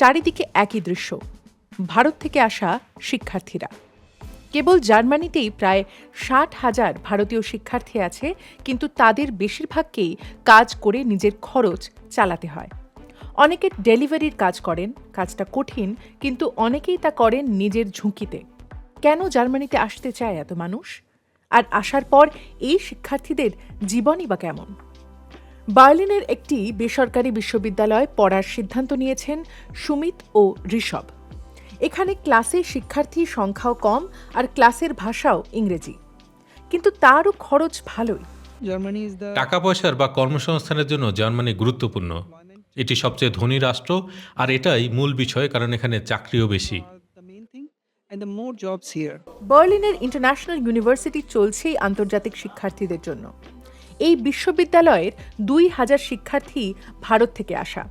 চারিদিকে একই দৃশ্য। ভারত থেকে আসা শিক্ষার্থীরা। কেবল জার্মানিতেই প্রায় ষাট হাজার ভারতীয় শিক্ষার্থী আছে, কিন্তু তাদের বেশিরভাগকেই কাজ করে নিজের খরচ চালাতে হয়। অনেকে ডেলিভারির কাজ করেন, কাজটা কঠিন, কিন্তু অনেকেই তা করেন নিজের ঝুঁকিতে। কেন জার্মানিতে আসতে চায় এত মানুষ? আর আসার পর এই শিক্ষার্থীদের জীবনই বা কেমন? বার্লিনের একটি বেসরকারি বিশ্ববিদ্যালয় পড়ার সিদ্ধান্ত নিয়েছেন সুমিত ও ঋষভ। এখানে ক্লাসে শিক্ষার্থীর সংখ্যাও কম আর ক্লাসের ভাষাও ইংরেজি। কিন্তু তারও খরচ ভালোই। টাকা পয়সার বা কর্মসংস্থানের জন্য জার্মানি গুরুত্বপূর্ণ। এটি সবচেয়ে ধনী রাষ্ট্র আর এটাই মূল বিষয় কারণ এখানে চাকরিও বেশি. বার্লিনের ইন্টারন্যাশনাল ইউনিভার্সিটি চলছেই আন্তর্জাতিক শিক্ষার্থীদের জন্য। এই বিশ্ববিদ্যালয়ের দুই হাজার শিক্ষার্থী ভারত থেকে আসা।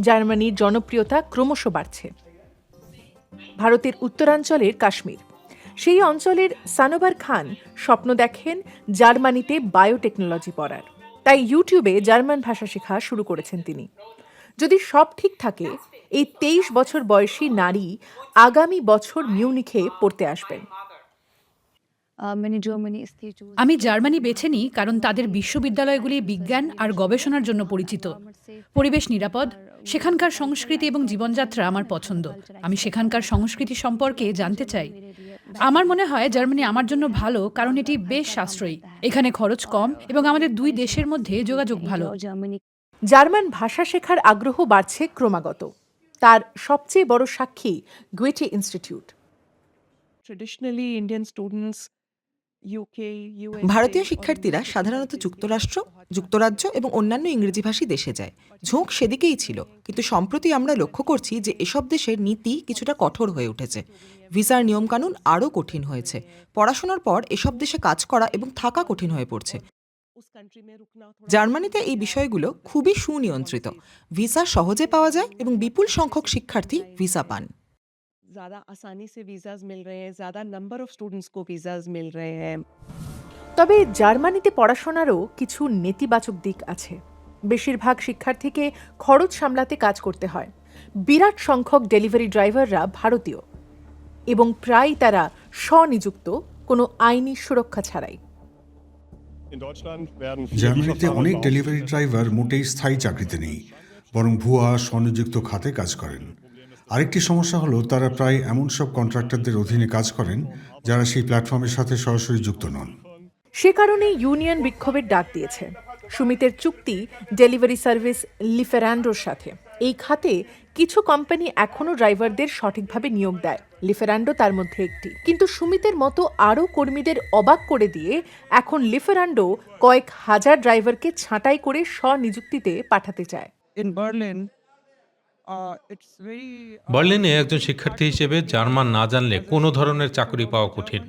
জার্মানির জনপ্রিয়তা ক্রমশ বাড়ছে। ভারতের উত্তরাঞ্চলের কাশ্মীর। সেই অঞ্চলের সানোবার খান স্বপ্ন দেখেন জার্মানিতে বায়োটেকনোলজি পড়ার। তাই ইউটিউবে জার্মান ভাষা শেখা শুরু করেছেন তিনি। যদি সব ঠিক থাকে, এই তেইশ বছর বয়সী নারী আগামী বছর মিউনিখে পড়তে আসবেন। আমি জার্মানি বেছে নিই কারণ তাদের বিশ্ববিদ্যালয়গুলি বিজ্ঞান আর গবেষণার জন্য পরিচিত। পরিবেশ নিরাপদ সেখানকার সংস্কৃতি এবং জীবনযাত্রা আমার পছন্দ। আমি সেখানকার সংস্কৃতি সম্পর্কে জানতে চাই। আমার মনে হয় জার্মানি আমার জন্য ভালো কারণ এটি বেশ সাশ্রয়ী। এখানে খরচ কম এবং আমাদের দুই দেশের মধ্যে যোগাযোগ ভালো। জার্মান ভাষা শেখার আগ্রহ বাড়ছে ক্রমাগত। তার সবচেয়ে বড় সাক্ষী Goethe Institute. Traditionally, Indian students, UK, USA. ভারতীয় শিক্ষার্থীরা সাধারণত যুক্তরাষ্ট্র যুক্তরাজ্য এবং অন্যান্য ইংরেজিভাষী দেশে যায়। ঝোঁক সেদিকেই ছিল। কিন্তু সম্প্রতি আমরা লক্ষ্য করছি যে এসব দেশের নীতি কিছুটা কঠোর হয়ে উঠেছে। ভিসার নিয়মকানুন আরও কঠিন হয়েছে। পড়াশোনার পর এসব দেশে কাজ করা এবং থাকা কঠিন হয়ে পড়ছে। জার্মানিতে এই বিষয়গুলো খুবই সুনিয়ন্ত্রিত। ভিসা সহজে পাওয়া যায় এবং বিপুল সংখ্যক শিক্ষার্থী ভিসা পান। ज़्यादा आसानी से वीज़ाज मिल रहे हैं ज़्यादा नंबर ऑफ स्टूडेंट्स को वीज़ाज मिल रहे हैं তবে জার্মানিতে পড়াশোনারও কিছু নেতিবাচক দিক আছে বেশিরভাগ শিক্ষার্থীকে খরচ সামলাতে কাজ করতে হয় বিরাট সংখ্যক ডেলিভারি ড্রাইভাররা ভারতীয় এবং প্রায় তারা স্বনিযুক্ত কোনো আইনি সুরক্ষা ছাড়াই জার্মানিতে অনেক ডেলিভারি ড্রাইভার মোটেই স্থায়ী চাকরিতে নেই বরং ভুয়া স্বনিযুক্ত খাতে কাজ করেন আরেকটি সমস্যা হলো তারা প্রায় এমন সব কন্ট্রাক্টরদের অধীনে কাজ করেন যারা সেই প্ল্যাটফর্মের সাথে সরাসরি যুক্ত নন। সে কারণে ইউনিয়ন বিক্ষোভের ডাক দিয়েছে। সুমিতের চুক্তি ডেলিভারি সার্ভিস লিফেরান্ডোর সাথে। এই খাতে কিছু কোম্পানি এখনও ড্রাইভারদের সঠিকভাবে নিয়োগ দেয়। লিফেরান্ডো তার মধ্যে একটি। কিন্তু সুমিতের মতো আরও কর্মীদের অবাক করে দিয়ে এখন লিফেরান্ডো কয়েক হাজার ড্রাইভারকে ছাঁটাই করে স্বনিযুক্তিতে পাঠাতে চায়। বার্লিনে একজন শিক্ষার্থী হিসেবে জার্মান না জানলে কোনো ধরনের চাকরি পাওয়া কঠিন।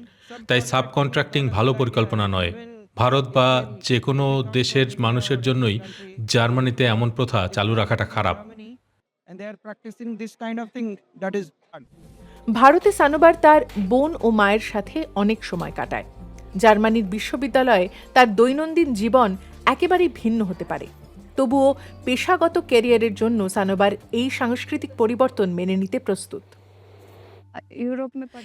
তাই সাব কন্ট্রাক্টিং ভালো পরিকল্পনা নয়। ভারত বা যে কোনো দেশের মানুষের জন্যই জার্মানিতে এমন প্রথা চালু রাখাটা খারাপ. ভারতে সানোবার তার বোন ও মায়ের সাথে অনেক সময় কাটায়। জার্মানির বিশ্ববিদ্যালয়ে তার দৈনন্দিন জীবন একেবারেই ভিন্ন হতে পারে। তবুও পেশাগত ক্যারিয়ারের জন্য সানোবার এই সাংস্কৃতিক পরিবর্তন মেনে নিতে প্রস্তুত।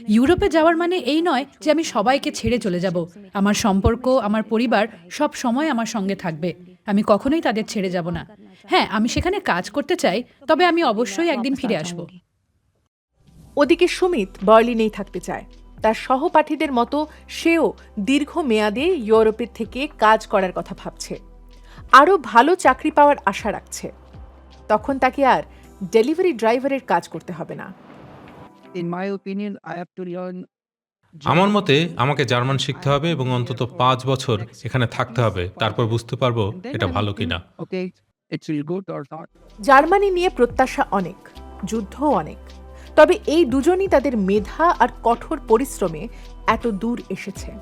ইউরোপে যাওয়ার মানে এই নয় যে আমি সবাইকে ছেড়ে চলে যাব। আমার সম্পর্ক আমার পরিবার সব সময় আমার সঙ্গে থাকবে। আমি কখনোই তাদের ছেড়ে যাব না। হ্যাঁ আমি সেখানে কাজ করতে চাই তবে আমি অবশ্যই একদিন ফিরে আসব। ওদিকে সুমিত বার্লিনেই থাকতে চায়। তার সহপাঠীদের মতো সেও দীর্ঘ মেয়াদে ইউরোপের থেকে কাজ করার কথা ভাবছে। আরও ভালো চাকরি পাওয়ার আশা রাখছে। তখন তাকে আর ডেলিভারি ড্রাইভারের কাজ করতে হবে না। To learn. আমার মতে আমাকে জার্মান শিখতে হবে এবং অন্তত পাঁচ বছর এখানে থাকতে হবে তারপর বুঝতে পারব এটা ভালো কিনা। জার্মানি নিয়ে প্রত্যাশা অনেক যুদ্ধও অনেক। তবে এই দুজনই তাদের মেধা আর কঠোর পরিশ্রমে এত দূর এসেছে।